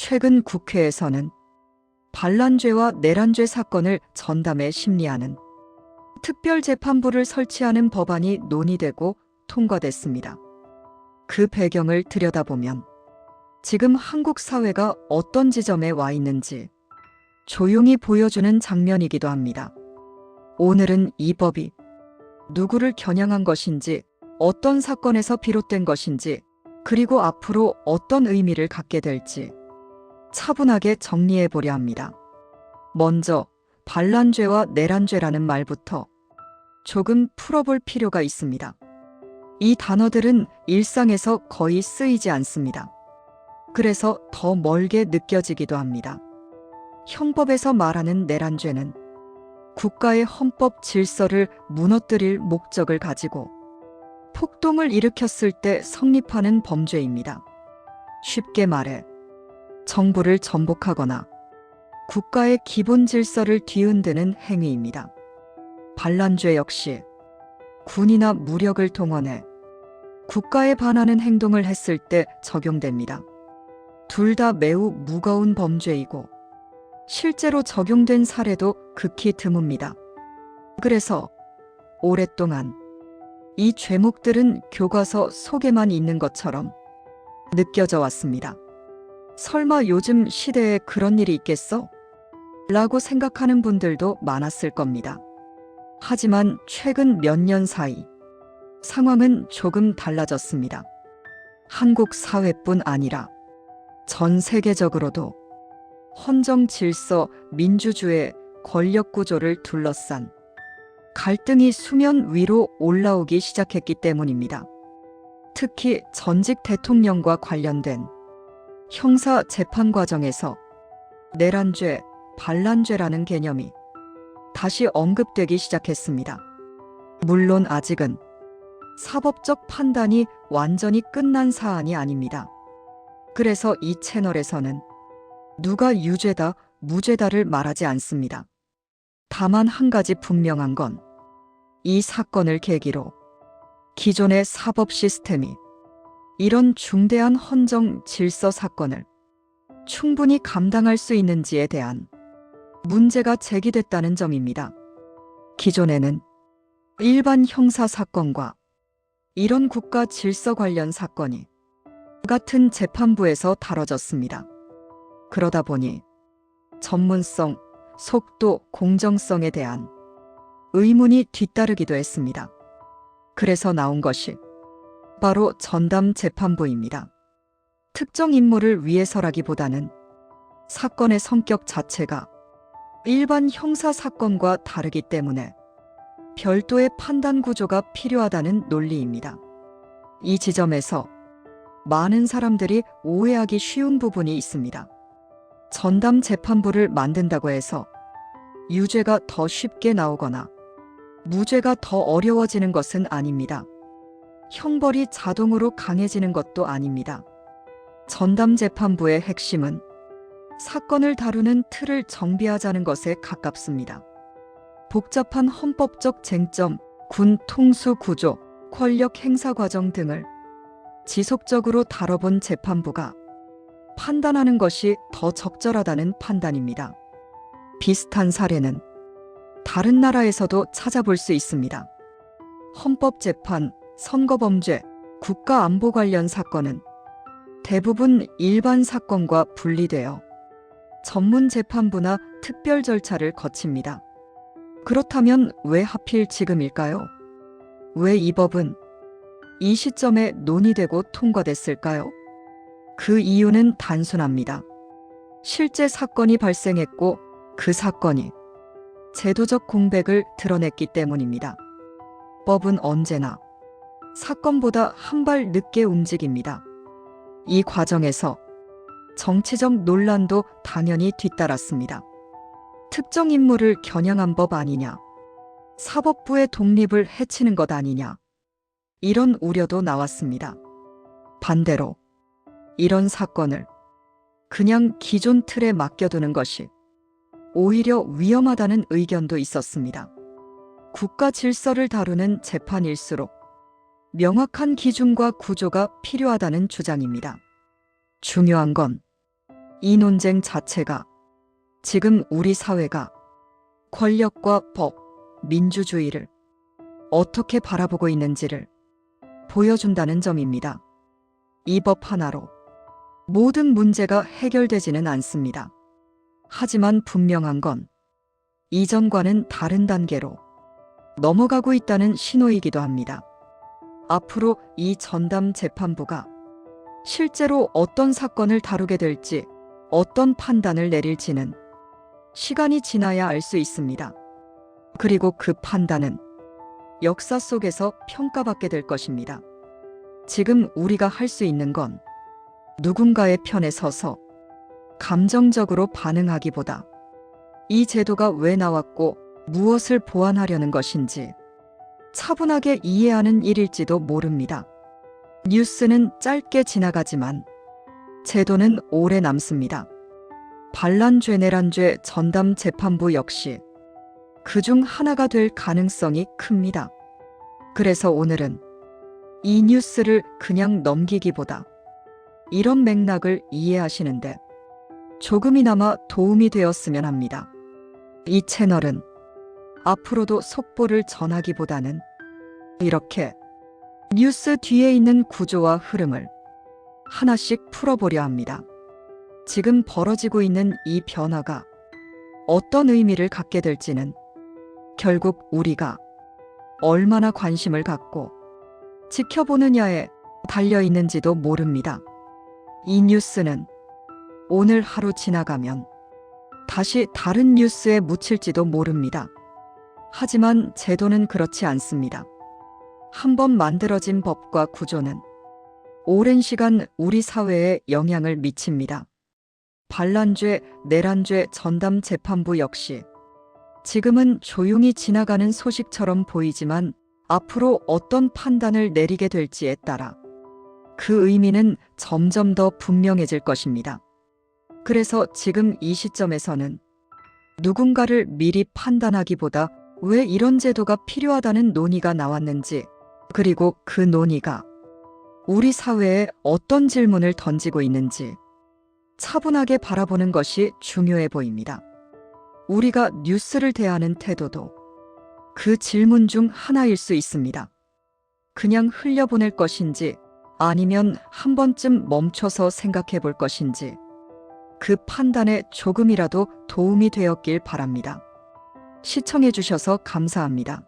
최근 국회에서는 반란죄와 내란죄 사건을 전담해 심리하는 특별재판부를 설치하는 법안이 논의되고 통과됐습니다. 그 배경을 들여다보면 지금 한국 사회가 어떤 지점에 와 있는지 조용히 보여주는 장면이기도 합니다. 오늘은 이 법이 누구를 겨냥한 것인지, 어떤 사건에서 비롯된 것인지, 그리고 앞으로 어떤 의미를 갖게 될지 차분하게 정리해 보려 합니다. 먼저 반란죄와 내란죄라는 말부터 조금 풀어볼 필요가 있습니다. 이 단어들은 일상에서 거의 쓰이지 않습니다. 그래서 더 멀게 느껴지기도 합니다. 형법에서 말하는 내란죄는 국가의 헌법 질서를 무너뜨릴 목적을 가지고 폭동을 일으켰을 때 성립하는 범죄입니다. 쉽게 말해 정부를 전복하거나 국가의 기본 질서를 뒤흔드는 행위입니다. 반란죄 역시 군이나 무력을 동원해 국가에 반하는 행동을 했을 때 적용됩니다. 둘 다 매우 무거운 범죄이고 실제로 적용된 사례도 극히 드뭅니다. 그래서 오랫동안 이 죄목들은 교과서 속에만 있는 것처럼 느껴져 왔습니다. 설마 요즘 시대에 그런 일이 있겠어? 라고 생각하는 분들도 많았을 겁니다. 하지만 최근 몇 년 사이 상황은 조금 달라졌습니다. 한국 사회뿐 아니라 전 세계적으로도 헌정 질서, 민주주의, 권력 구조를 둘러싼 갈등이 수면 위로 올라오기 시작했기 때문입니다. 특히 전직 대통령과 관련된 형사 재판 과정에서 내란죄, 반란죄라는 개념이 다시 언급되기 시작했습니다. 물론 아직은 사법적 판단이 완전히 끝난 사안이 아닙니다. 그래서 이 채널에서는 누가 유죄다, 무죄다를 말하지 않습니다. 다만 한 가지 분명한 건 이 사건을 계기로 기존의 사법 시스템이 이런 중대한 헌정 질서 사건을 충분히 감당할 수 있는지에 대한 문제가 제기됐다는 점입니다. 기존에는 일반 형사 사건과 이런 국가 질서 관련 사건이 같은 재판부에서 다뤄졌습니다. 그러다 보니 전문성, 속도, 공정성에 대한 의문이 뒤따르기도 했습니다. 그래서 나온 것이 바로 전담 재판부입니다. 특정 인물을 위해서라기보다는 사건의 성격 자체가 일반 형사 사건과 다르기 때문에 별도의 판단 구조가 필요하다는 논리입니다. 이 지점에서 많은 사람들이 오해하기 쉬운 부분이 있습니다. 전담 재판부를 만든다고 해서 유죄가 더 쉽게 나오거나 무죄가 더 어려워지는 것은 아닙니다. 형벌이 자동으로 강해지는 것도 아닙니다. 전담 재판부의 핵심은 사건을 다루는 틀을 정비하자는 것에 가깝습니다. 복잡한 헌법적 쟁점, 군 통수 구조, 권력 행사 과정 등을 지속적으로 다뤄본 재판부가 판단하는 것이 더 적절하다는 판단입니다. 비슷한 사례는 다른 나라에서도 찾아볼 수 있습니다. 헌법재판, 선거범죄, 국가안보 관련 사건은 대부분 일반 사건과 분리되어 전문 재판부나 특별 절차를 거칩니다. 그렇다면 왜 하필 지금일까요? 왜 이 법은 이 시점에 논의되고 통과됐을까요? 그 이유는 단순합니다. 실제 사건이 발생했고 그 사건이 제도적 공백을 드러냈기 때문입니다. 법은 언제나 사건보다 한 발 늦게 움직입니다. 이 과정에서 정치적 논란도 당연히 뒤따랐습니다. 특정 인물을 겨냥한 법 아니냐, 사법부의 독립을 해치는 것 아니냐, 이런 우려도 나왔습니다. 반대로 이런 사건을 그냥 기존 틀에 맡겨두는 것이 오히려 위험하다는 의견도 있었습니다. 국가 질서를 다루는 재판일수록 명확한 기준과 구조가 필요하다는 주장입니다. 중요한 건 이 논쟁 자체가 지금 우리 사회가 권력과 법, 민주주의를 어떻게 바라보고 있는지를 보여준다는 점입니다. 이 법 하나로 모든 문제가 해결되지는 않습니다. 하지만 분명한 건 이전과는 다른 단계로 넘어가고 있다는 신호이기도 합니다. 앞으로 이 전담 재판부가 실제로 어떤 사건을 다루게 될지, 어떤 판단을 내릴지는 시간이 지나야 알 수 있습니다. 그리고 그 판단은 역사 속에서 평가받게 될 것입니다. 지금 우리가 할 수 있는 건 누군가의 편에 서서 감정적으로 반응하기보다 이 제도가 왜 나왔고 무엇을 보완하려는 것인지 차분하게 이해하는 일일지도 모릅니다. 뉴스는 짧게 지나가지만 제도는 오래 남습니다. 반란죄 내란죄 전담 재판부 역시 그 중 하나가 될 가능성이 큽니다. 그래서 오늘은 이 뉴스를 그냥 넘기기보다 이런 맥락을 이해하시는데 조금이나마 도움이 되었으면 합니다. 이 채널은 앞으로도 속보를 전하기보다는 이렇게 뉴스 뒤에 있는 구조와 흐름을 하나씩 풀어보려 합니다. 지금 벌어지고 있는 이 변화가 어떤 의미를 갖게 될지는 결국 우리가 얼마나 관심을 갖고 지켜보느냐에 달려 있는지도 모릅니다. 이 뉴스는 오늘 하루 지나가면 다시 다른 뉴스에 묻힐지도 모릅니다. 하지만 제도는 그렇지 않습니다. 한 번 만들어진 법과 구조는 오랜 시간 우리 사회에 영향을 미칩니다. 반란죄, 내란죄 전담 재판부 역시 지금은 조용히 지나가는 소식처럼 보이지만 앞으로 어떤 판단을 내리게 될지에 따라 그 의미는 점점 더 분명해질 것입니다. 그래서 지금 이 시점에서는 누군가를 미리 판단하기보다 왜 이런 제도가 필요하다는 논의가 나왔는지, 그리고 그 논의가 우리 사회에 어떤 질문을 던지고 있는지 차분하게 바라보는 것이 중요해 보입니다. 우리가 뉴스를 대하는 태도도 그 질문 중 하나일 수 있습니다. 그냥 흘려보낼 것인지 아니면 한 번쯤 멈춰서 생각해 볼 것인지 그 판단에 조금이라도 도움이 되었길 바랍니다. 시청해 주셔서 감사합니다.